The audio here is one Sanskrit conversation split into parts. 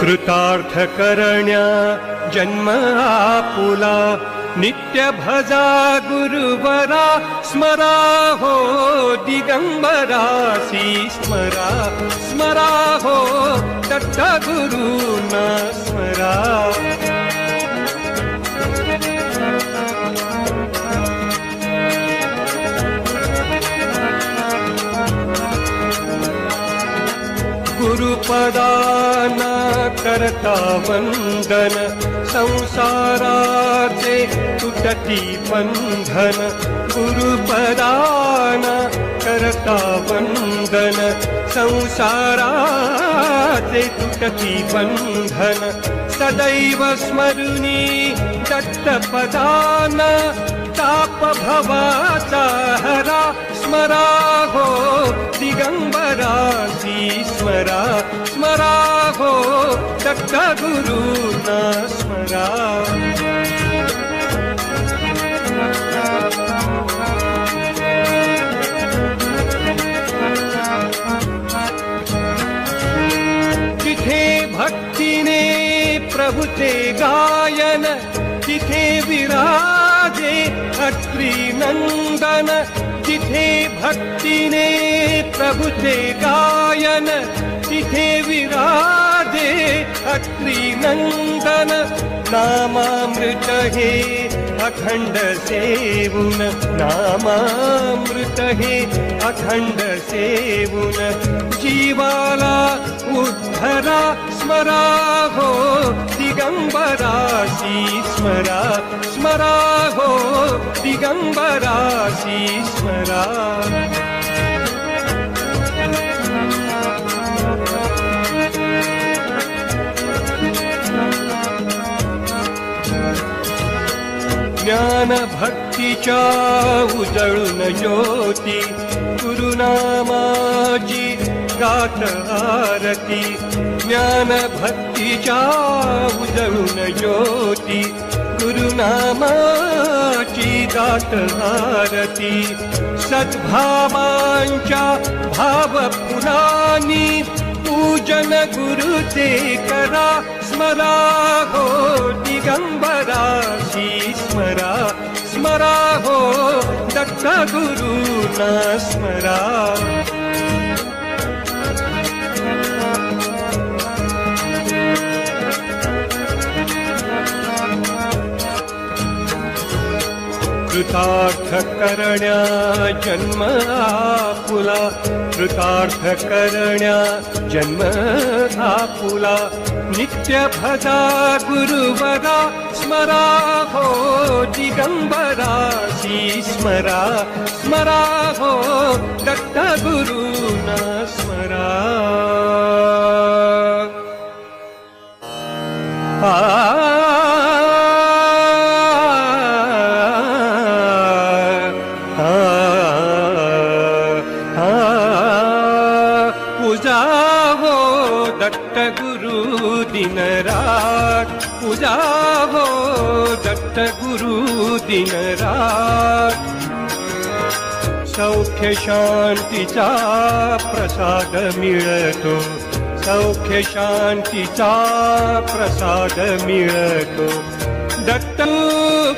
कृतार्थकरण्या जन्म आपुला नित्यभजा गुरुवरा स्मरा हो दिगम्बरासि स्मरा स्मरा हो दत्तगुरुना स्मरा गुरुपदाना करता वन्दन। संसाराचे तुटती बन्धन। गुरुपदाना करता वन्दन। संसाराचे तुटती बन्धन। सदैव स्मरुनी दत्तपदान। ताप भवाचा हरा स्मरा हो दिगम्बरासि स्मरा स्मरा। तिथे भक्तीने प्रभुते गायन तिथे विराजे अत्री नन्दन तिथे भक्तीने प्रभुते गायन तिथे विराजे अत्री नन्दन। नामामृत हे अखण्ड सेवुन नामामृत हे अखण्ड सेवुन। जीवाला उद्धरा स्मरा हो दिगम्बरासि स्मरा स्मरा दिगम्बरासि स्मरा ज्ञानभक्तीच्या उजळून ज्योती गुरुनामाची गात आरती। ज्ञानभक्तीच्या उजळून ज्योती गुरुनामाची गात आरती. सद्भावांच्या भावपुराणी पूजन गुरुते करा. स्मरा हो दिगम्बरासि स्मरा स्मरा हो दत्तगुरुना स्मरा कृतार्थकरण्या जन्म आपुला कृतार्थकरण्या जन्म आपुला नित्यभजा गुरुवरा स्मरा हो दिगम्बरासि स्मरा स्मरा हो दत्तगुरुना स्मरा। पूजा दिन रात. सौख्य शांतीचा प्रसाद मिळतो. सौख्य शांतीचा प्रसाद मिळतो. दत्त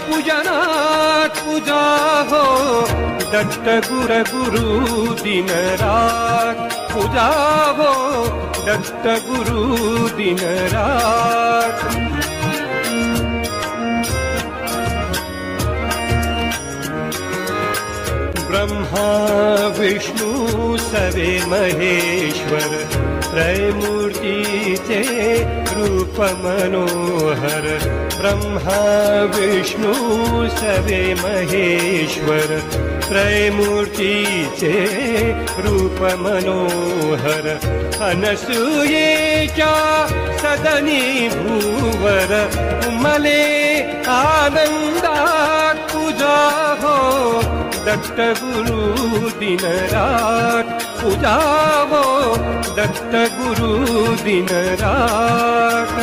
पूजनात पूजा हो. दत्त गुर गुरु दिन रात पूजा हो. दत्त गुरु दिन रात. ब्रह्मा विष्णु सवे महेश्वर त्रैमूर्तीचे रूप मनोहर ब्रह्मा विष्णु सवे महेश्वर त्रैमूर्तीचे रूप मनोहर अनसूयेच्या सदनी भूवर आनंदात तुझा हो दत्त गुरु दिन रात। पूजा हो दत्त गुरु दिन रात।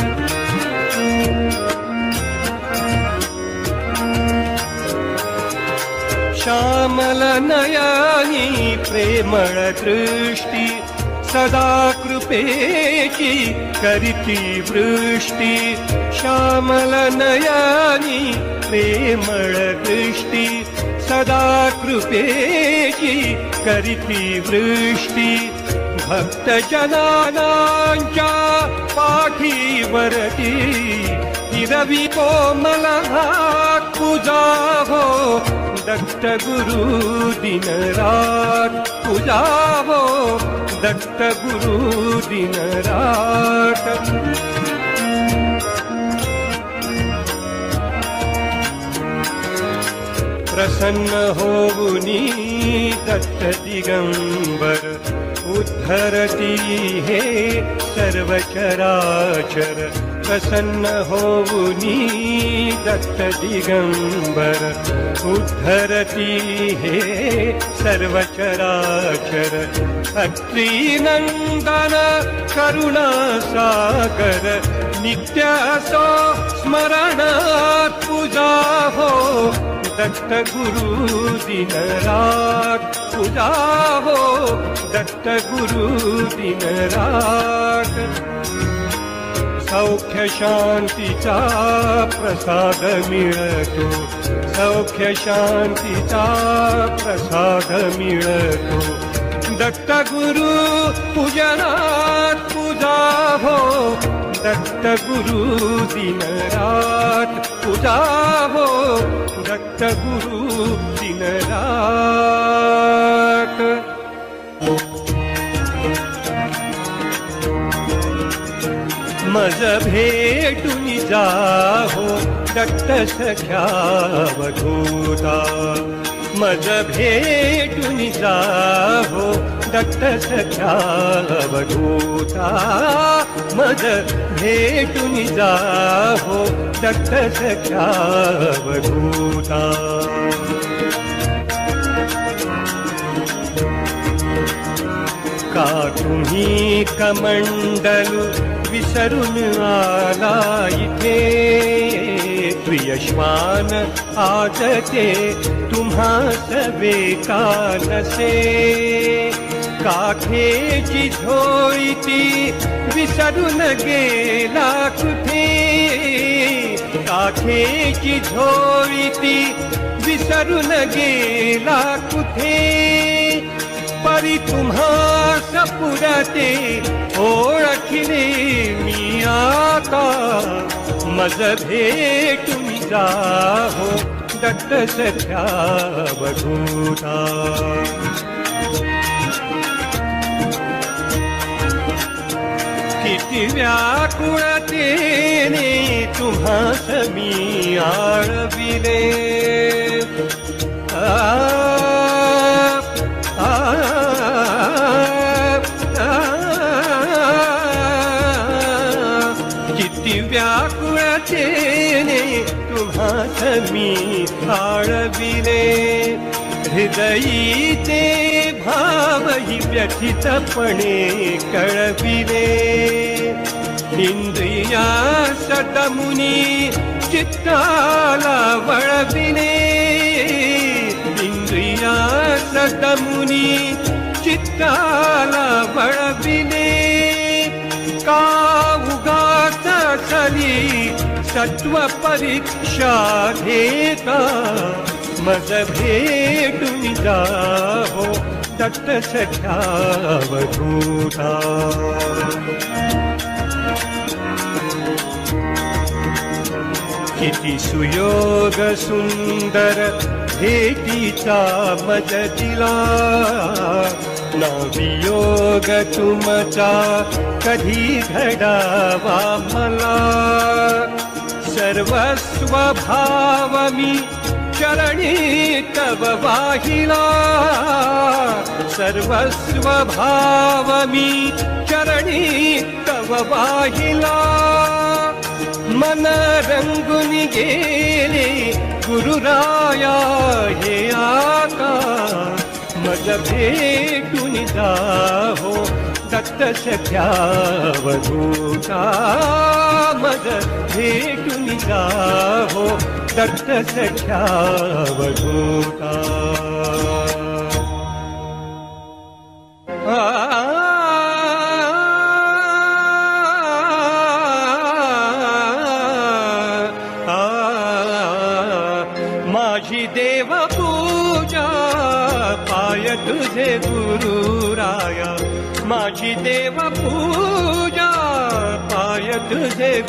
श्यामल नयानी प्रेमळ दृष्टी सदा कृप कृपेची करिती वृष्टी। श्यामलनयानी प्रेमळ दृष्टी सदा कृपेची करिती वृष्टी। भक्तजनानांच्या पाठीवरती हिरवी कोमल पूजा हो दत्त गुरु दिन रात प्रसन्न दत्त दिगंबर उद्धरती हे सर्व चराचर प्रसन्न होऊनी दत्त दिगंबर उद्धरती हे सर्व चराचर अत्रीनंदन करुणा सागर नित्य स्मरणात पूजा हो दत्त गुरु दिन रात पूजा हो दत्त गुरु दिन रात सौख्य शांतीचा प्रसाद मिळतो सौख्य शांतीचा प्रसाद मिळतो। दत्त गुरु पूजनात पूजा हो दत्त गुरु दिन रात पूजा हो रात। मज भेटून जाहो दत्त सख्या वधूता। मज भेटून जाहो भेटून जाहो दत्त सख्या वधूता का तुम्ही कमंडलू विसरून आला इथे प्रियश्वान आज ते का नसे काठेची झोळी ती विसरून गेला कुठे? काठेची झोळी ती विसरून गेला कुठे? परी तुम्हा सपुरते ओळखले मी आता. मज भेटून जाहो दत्त सध्या बघूता किती व्याकुळतेने तुम्हा मी आळविले. आ किती व्याकुळतेने तुम्हास मी आळविले. हृदयी ते भावही व्यथितपणे कळविले. इंद्रिया सतमुनी चित्ताला वळविले. इंद्रिया सतमुनी चित्ताला वळविले. का उगात सली सत्व परीक्षा घेता? मज भेटून जाहो हो सख्या वधूता। किती सुयोग सुंदर भेटीचा मज दिला। ना वियोग तुमचा कधी घडावा मला। सर्वस्व भाव मी चरणी तव वाहिला सर्वस्व भाव मी चरणी तव वाहिला मन रंगून गेले गुरुराया हे आता मज भेटून जाहो दत्त सख्या वधूता मज भेटून सप्त सख्या मा पूजा पायतुसे गुरुया मा पूजा पायतु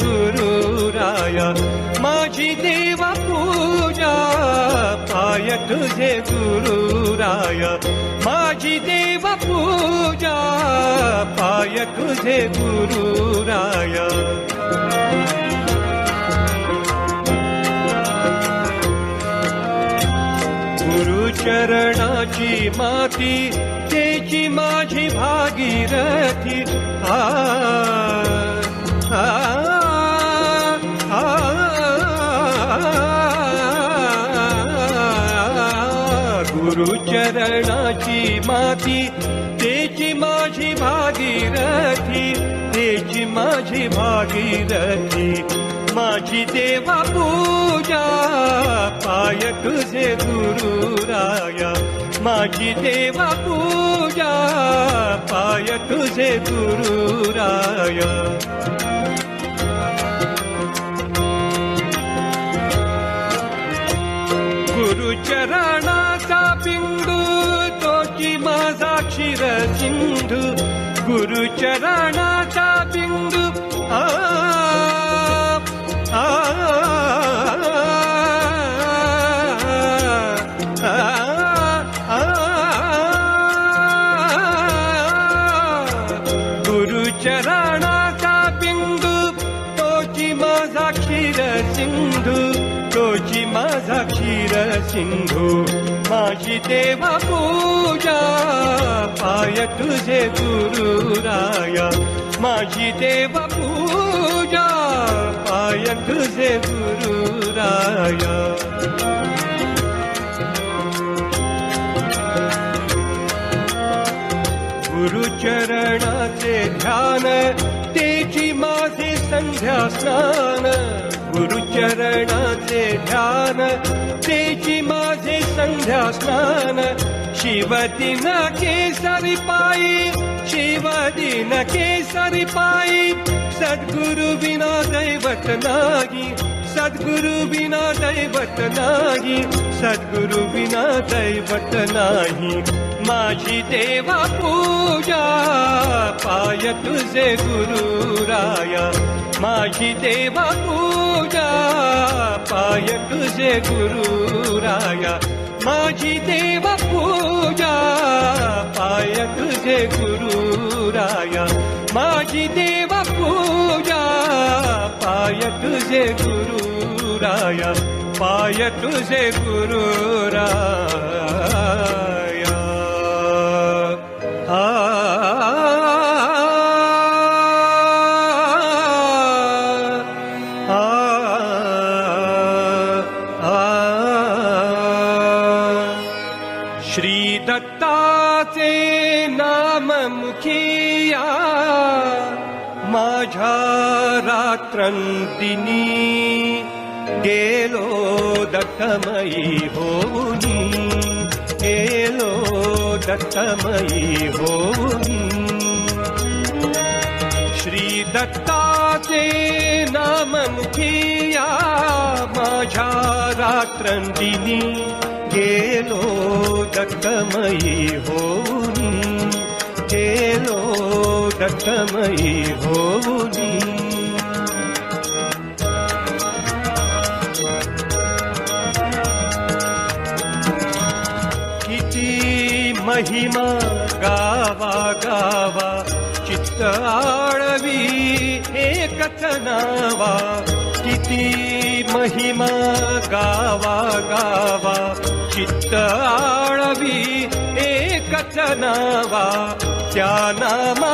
गुरुराया तुझे गुरुराया। माझी देव पूजा पाय तुझे गुरुराया। गुरुचरणाची माती तेची माझी भागीरथी। आ, आ, गुरुचरणाची माती तेची माझी भागीरथी तेची माझी भागीरथी. माझी देवा पूजा पाय तुझे गुरुराया. माझी देवा पूजा पाय तुझे गुरुराया. गुरुचरण गुरुचरणाचा माझा क्षीर सिंधू माझी देवा पूजा पाय तुझे गुरुराया माझी देवा पूजा पाय तुझे गुरुराया गुरुचरणाचे ध्यान तेची माझे संध्या गुरुचरणाचे ध्यान. माझे संध्या स्नान शिवदिन केसरी पायी शिवदिन केसरी विना दैवत नाही सद्गुरु विना दैवत नाही सद्गुरु विना दैवत नाही माझी देवा पूजा पाय तुझे गुरुराया। माझी देवा पूजा पाय तुझे गुरुराया। माझी देवा पूजा पाय तुझे गुरुराया। माझी देवा पूजा पाय तुझे गुरुराया। पाय तुझे गुरुराया माझ्या रात्रंतिनी गेलो दत्तमयी गेलो दत्तमयी श्री मुखिया माझ्या रात्रंदिनी गेलो दत्तमयी होऊनी गेलो दत्तमयी होऊनी. किती महिमा गावा गावा चित्त आळवी एकच नावा किती महिमा गावा गावा चित्त आळवी एकच नावा त्या नामा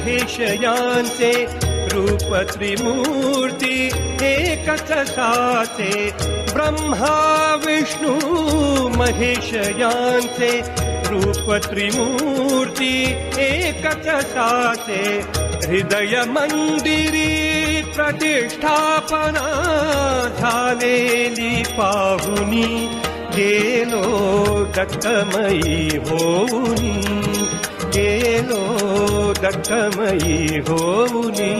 महेश यांचे रूप त्रिमूर्ती एकच ब्रह्मा विष्णू महेश यांचे रूप त्रिमूर्ती एकच साचे हृदय मंदिरी प्रतिष्ठापना झालेली पाहुनी गेलो दत्तमयी होऊनी होऊनी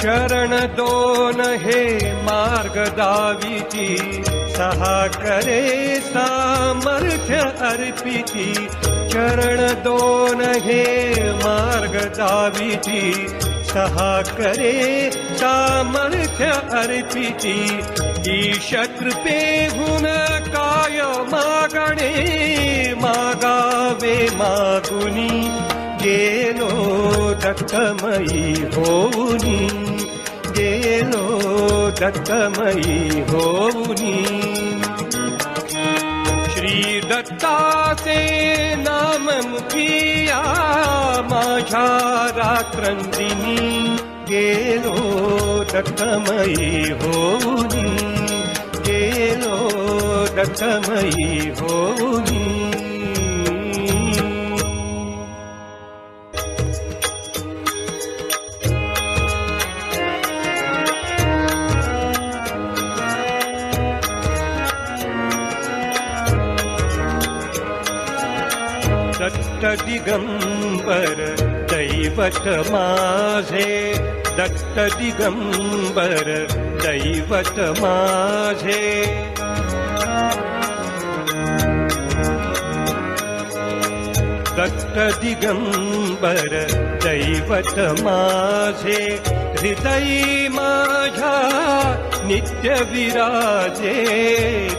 चरण दोन हे मार्ग दाविती सहा करे सामर्थ्य अर्पिती। चरण दोन हे मार्ग दाविती सहा करे सामर्थ्य अर्पिती ईश कृपेहून काय मागणे मागावे मागुनी गेलो दत्तमयी गेलो दत्तमयी होऊनी। श्री मुखिया माझ्या रात्रंदिनी गेलो दत्तमयी गेलो दत्तमयी होऊनी दत्त दिगंबर दैवत माझे दत्त दिगंबर दैवत माझे दत्त दिगंबर दैवत माझे हृदयी माझ्या नित्य विराजे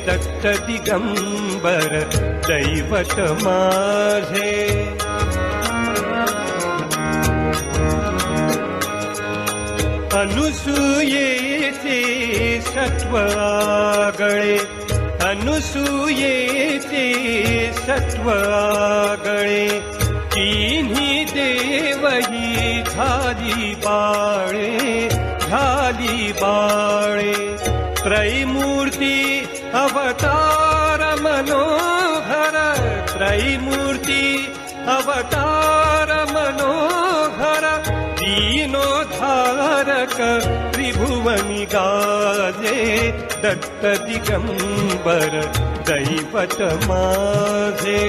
दत्त दिगंबर माझे अनुसूयेचे सत्वागळे अनुसूयेचे सत्वागळे तिन्ही देवही झाली बाळे त्रैमूर्ती अवतार मनोहर त्रैमूर्ती अवतार मनोहर दीनोद्धारक त्रिभुवनि गाजे दत्त दिगंबर दैवत माझे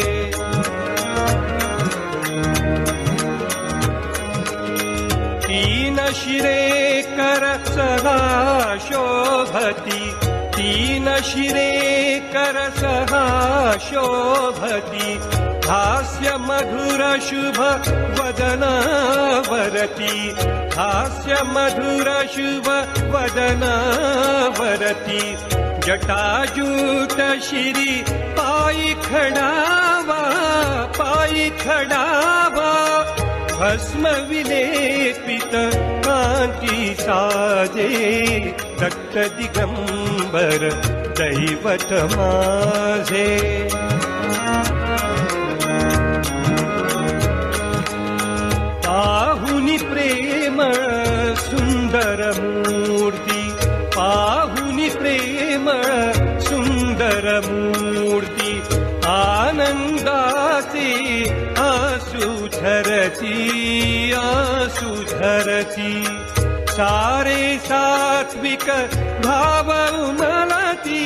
तीन शिरे कर सहा शोभती तीन शिरे कर सहा शोभती हास्य मधुर शुभ वदनावरती हास्य मधुर शुभ वदनावरती जटाजूट शिरी भस्म विलेपित दत्त दिगंबर दैवत माझे। पाहुनी प्रेम सुंदर मूर्ती पाहुनी प्रेम सुंदर मूर्ती आनंदाचे आसू झरती आसू झरती सारे सात्विक भाव उमलती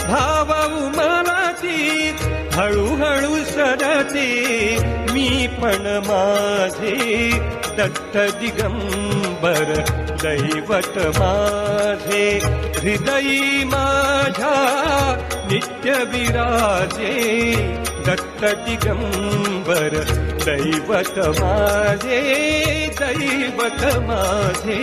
भाव उमलती हळूहळू सरते मी पण माझे दत्त दिगंबर दैवत माझे हृदयी माझ्या नित्य विराजे दत्त दिगंबर दैवत माझे दैवत माझे